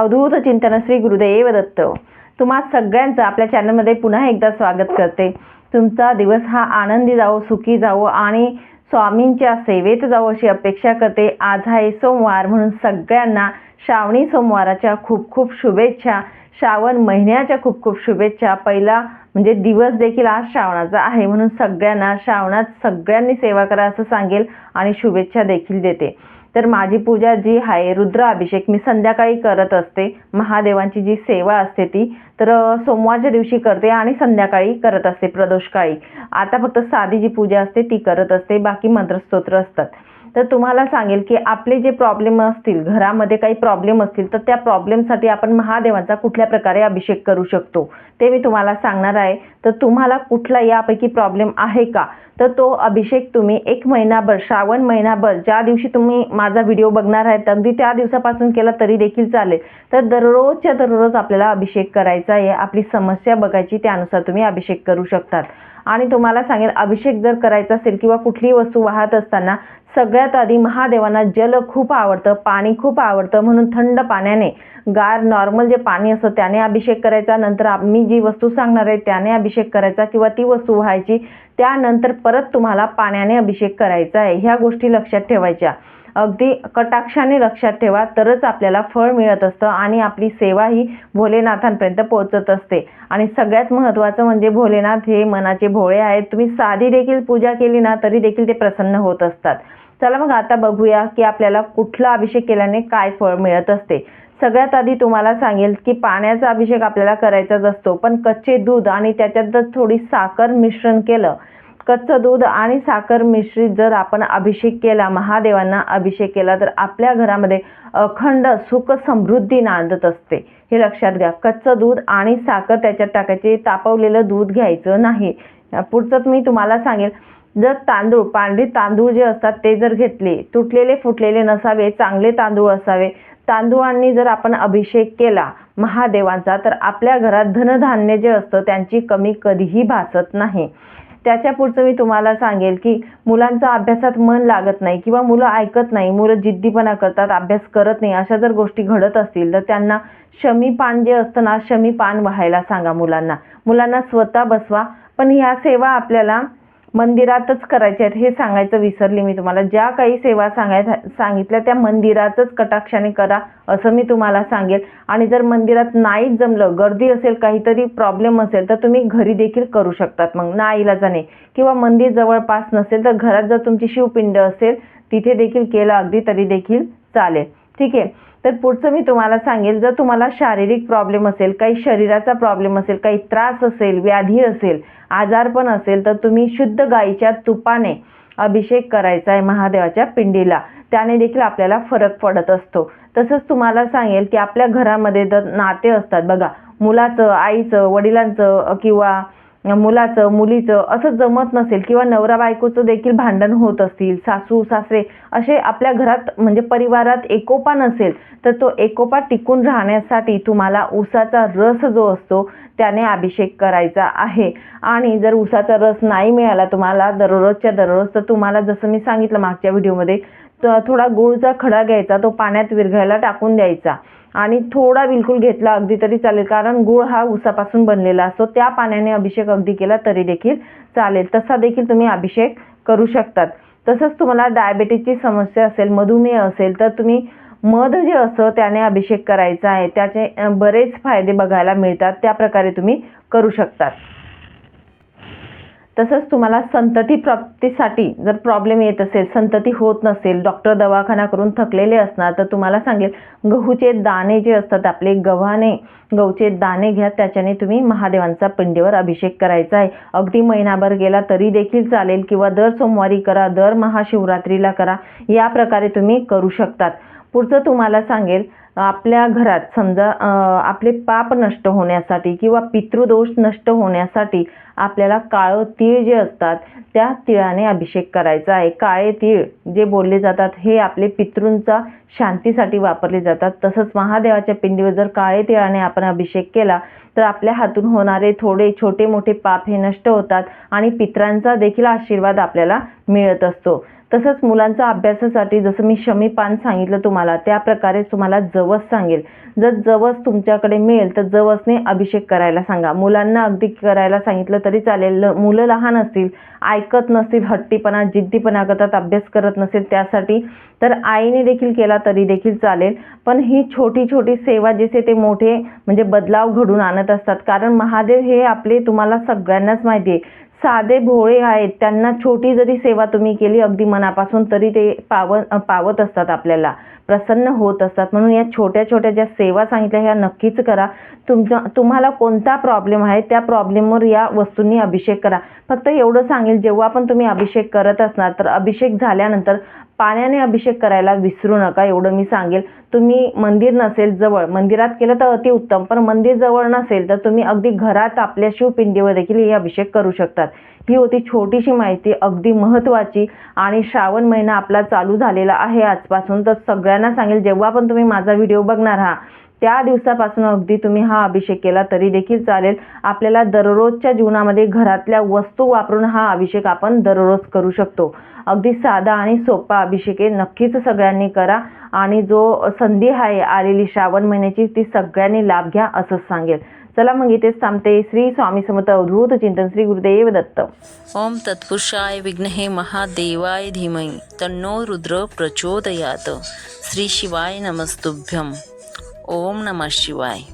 अवधूत चिंतन श्री गुरुदेव दत्त. तुम्हा सगळ्यांचं आपल्या चॅनलमध्ये पुन्हा एकदा स्वागत करते. तुमचा दिवस हा आनंदी जावो सुखी जावो आणि स्वामींच्या सेवेत जावो अशी अपेक्षा करते. आज आहे सोमवार म्हणून सगळ्यांना श्रावणी सोमवाराच्या खूप खूप शुभेच्छा. श्रावण महिन्याच्या खूप खूप शुभेच्छा. पहिला म्हणजे दिवस देखील आज श्रावणाचा आहे म्हणून सगळ्यांना श्रावणात सगळ्यांनी सेवा करा असं सांगेल आणि शुभेच्छा देखील देते. तर माझी पूजा जी आहे रुद्राभिषेक मी संध्याकाळी करत असते. महादेवांची जी सेवा असते ती तर सोमवारच्या दिवशी करते आणि संध्याकाळी करत असते प्रदोषकाळी. आता फक्त साधी जी पूजा असते ती करत असते. बाकी मंत्रस्तोत्र असतात. तर तुम्हाला सांगेल की आपले जे प्रॉब्लेम असतील घरामध्ये काही प्रॉब्लेम असतील तर त्या प्रॉब्लेमसाठी आपण महादेवांचा कुठल्या प्रकारे अभिषेक करू शकतो? ते मी तुम्हाला सांगणार आहे. तर तुम्हाला कुठला यापैकी प्रॉब्लेम आहे का? तर तो अभिषेक तुम्ही एक महिनाभर श्रावण महिनाभर ज्या दिवशी तुम्ही माझा व्हिडिओ बघणार आहेत अगदी त्या दिवसापासून केला तरी देखील चालेल. तर दररोजच्या दररोज आपल्याला अभिषेक करायचा आहे. आपली समस्या बघायची त्यानुसार तुम्ही अभिषेक करू शकतात. आणि तुम्हाला सांगेल अभिषेक जर करायचा असेल किंवा कुठलीही वस्तू वाहत असताना सगळ्यात आधी महादेवांना जल खूप आवडतं पाणी खूप आवडतं म्हणून थंड पाण्याने गार नॉर्मल जे पाणी असतं त्याने अभिषेक करायचा नंतर आम्ही जी वस्तू सांगणार आहे त्याने अभिषेक करायचा किंवा ती वस्तू व्हायची त्यानंतर परत तुम्हाला पाण्याने अभिषेक करायचा आहे. ह्या गोष्टी लक्षात ठेवायच्या. अगदी कटाक्षाने लक्षात ठेवा तरच आपल्याला फळ मिळत असतं आणि आपली सेवा ही भोलेनाथांपर्यंत पोहोचत असते. आणि सगळ्यात महत्त्वाचं म्हणजे भोलेनाथ हे मनाचे भोळे आहेत. तुम्ही साधी देखील पूजा केली ना तरी देखील ते प्रसन्न होत असतात. चला मग आता बघूया की आपल्याला कुठला अभिषेक केल्याने काय फळ मिळत असते. सगळ्यात आधी तुम्हाला सांगेल की पाण्याचा अभिषेक आपल्याला करायचाच असतो पण कच्चे दूध आणि त्याच्यात जर थोडी साखर मिश्रण केलं कच्चं दूध आणि साखर मिश्रित जर आपण अभिषेक केला महादेवांना अभिषेक केला तर आपल्या घरामध्ये अखंड सुख समृद्धी नांदत असते. हे लक्षात घ्या कच्चं दूध आणि साखर त्याच्यात टाकायची तापवलेलं दूध घ्यायचं नाही. पुढचं मी तुम्हाला सांगेल जर तांदूळ पांढरी तांदूळ जे असतात ते जर घेतले तुटलेले फुटलेले नसावे चांगले तांदूळ असावे तांदूळांनी जर आपण अभिषेक केला महादेवांचा तर आपल्या घरात धनधान्य जे असतं त्यांची कमी कधीही भासत नाही. त्याच्या पुढचं मी तुम्हाला सांगेल की मुलांचा अभ्यासात मन लागत नाही किंवा मुलं ऐकत नाही मुलं जिद्दीपणा करतात अभ्यास करत नाही अशा जर गोष्टी घडत असतील तर त्यांना शमी पान जे असतं ना शमी पान व्हायला सांगा मुलांना. मुलांना स्वतः बसवा पण ह्या सेवा आपल्याला मंदिरातच करायचे आहेत हे सांगायचं विसरले मी तुम्हाला. ज्या काही सेवा सांगाय सांगितल्या त्या मंदिरातच कटाक्षाने करा असं मी तुम्हाला सांगेल. आणि जर मंदिरात नाहीच जमलं गर्दी असेल काहीतरी प्रॉब्लेम असेल तर तुम्ही घरी देखील करू शकतात. मग ना इलाजाने किंवा मंदिर जवळपास नसेल तर घरात जर तुमची शिवपिंड असेल तिथे देखील केलं अगदी तरी देखील चालेल. ठीक आहे? तर पुढचं मी तुम्हाला सांगेल जर तुम्हाला शारीरिक प्रॉब्लेम असेल काही शरीराचा प्रॉब्लेम असेल काही त्रास असेल व्याधी असेल आजारपण असेल तर तुम्ही शुद्ध गाईच्या तुपाने अभिषेक करायचा आहे महादेवाच्या पिंडीला. त्याने देखील आपल्याला फरक पडत असतो. तसंच तुम्हाला सांगेल की आपल्या घरामध्ये जर नाते असतात बघा मुलाचं आईचं वडिलांचं किंवा मुलाचं मुलीचं असं जमत नसेल किंवा नवरा बायकोचं देखील भांडण होत असतील सासू सासरे असे आपल्या घरात म्हणजे परिवारात एकोपा नसेल तर तो एकोपा टिकून राहण्यासाठी तुम्हाला उसाचा रस जो असतो त्याने अभिषेक करायचा आहे. आणि जर उसाचा रस नाही मिळाला तुम्हाला दररोजच्या दररोज तर तुम्हाला जसं मी सांगितलं मागच्या व्हिडिओमध्ये तर थोडा गुळचा खडा घ्यायचा तो पाण्यात विरघळायला टाकून द्यायचा. आणि थोडा बिलकुल घेतला अगदी तरी चालेल कारण गुळ हा उसापासून बनलेला असतो. त्या पाण्याने अभिषेक अगदी केला तरी देखील चालेल. तसा देखील तुम्ही अभिषेक करू शकतात. तसंच तुम्हाला डायबेटीजची समस्या असेल मधुमेह असेल तर तुम्ही मध जे असतं त्याने अभिषेक करायचा आहे. त्याचे बरेच फायदे बघायला मिळतात. त्या प्रकारे तुम्ही करू शकतात. तसंच तुम्हाला संतती प्राप्तीसाठी जर प्रॉब्लेम येत असेल संतती होत नसेल डॉक्टर दवाखाना करून थकलेले असणार तर तुम्हाला सांगेल गहूचे दाणे जे असतात आपले गव्हाने गहूचे दाणे घ्या त्याच्याने तुम्ही महादेवांचा पिंडीवर अभिषेक करायचा आहे. अगदी महिनाभर गेला तरी देखील चालेल किंवा दर सोमवारी करा दर महाशिवरात्रीला करा या प्रकारे तुम्ही करू शकतात. पुढचं तुम्हाला सांगेल आपल्या घरात समजा आपले पाप नष्ट होण्यासाठी किंवा पितृदोष नष्ट होण्यासाठी आपल्याला काळं तीळ जे असतात त्या तिळाने अभिषेक करायचा आहे. काळे तीळ जे बोलले जातात हे आपले पितृंचा शांतीसाठी वापरले जातात. तसंच महादेवाच्या पिंडीवर जर काळे तिळाने आपण अभिषेक केला तर आपल्या हातून होणारे थोडे छोटे मोठे पाप हे नष्ट होतात आणि पित्रांचा देखील आशीर्वाद आपल्याला मिळत असतो. तसंच मुलांचा अभ्यासासाठी जसं मी शमी पान सांगितलं तुम्हाला त्या प्रकारे तुम्हाला जवस सांगेल. जर जवस तुमच्याकडे मिळेल तर जवसने अभिषेक करायला सांगा. मुलांना अगदी करायला सांगितलं तरी चालेल. मुलं लहान असतील ऐकत नसतील हट्टीपणा जिद्दीपणा करतात अभ्यास करत नसेल त्यासाठी तर आईने देखील केला तरी देखील चालेल. पण ही छोटी छोटी सेवा जसे ते मोठे म्हणजे बदलाव घडून आणत असतात. कारण महादेव हे आपले तुम्हाला सगळ्यांनाच माहिती आहे. साधे भोळे आहेत त्यांना छोटी जरी सेवा तुम्ही केली अगदी मनापासून तरी ते पाव पावत असतात आपल्याला प्रसन्न होत असतात. म्हणून या छोट्या छोट्या ज्या सेवा सांगितल्या ह्या नक्कीच करा. तुमचा तुम्हाला कोणता प्रॉब्लेम आहे त्या प्रॉब्लेमवर या वस्तूंनी अभिषेक करा. फक्त एवढं सांगेल जेव्हा पण तुम्ही अभिषेक करत असणार तर अभिषेक झाल्यानंतर पाण्याने अभिषेक करायला विसरू नका एवढं मी सांगेल. तुम्ही मंदिर नसेल जवळ मंदिरात केलं तर अतिउत्तम पण मंदिर जवळ नसेल तर तुम्ही अगदी घरात आपल्या शिवपिंडीवर देखील हे अभिषेक करू शकतात. ही होती छोटीशी माहिती अगदी महत्त्वाची आणि श्रावण महिना आपला चालू झालेला आहे आजपासून. तर सगळ्यांना सांगेल जेव्हा पण तुम्ही माझा व्हिडिओ बघणार हा त्या दिवसापासून अगदी तुम्ही हा अभिषेक केला तरी देखील चालेल. आपल्याला दररोजच्या जीवनामध्ये घरातल्या वस्तू वापरून हा अभिषेक आपण दररोज करू शकतो. अगदी साधा आणि सोपा अभिषेक आहे. नक्कीच सगळ्यांनी करा. आणि जो संधी आहे आलेली श्रावण महिन्याची ती सगळ्यांनी लाभ घ्या असंच सांगेल. चला मग इथेच थांबते. श्री स्वामी समर्थ अवधूत चिंतन श्री गुरुदेव दत्त. ओम तत्पुरुषाय विघ्नहे महादेवाय धीमहि तन्नो रुद्र प्रचोदयात. श्री शिवाय नमस्तुभ्यम. ओम नमः शिवाय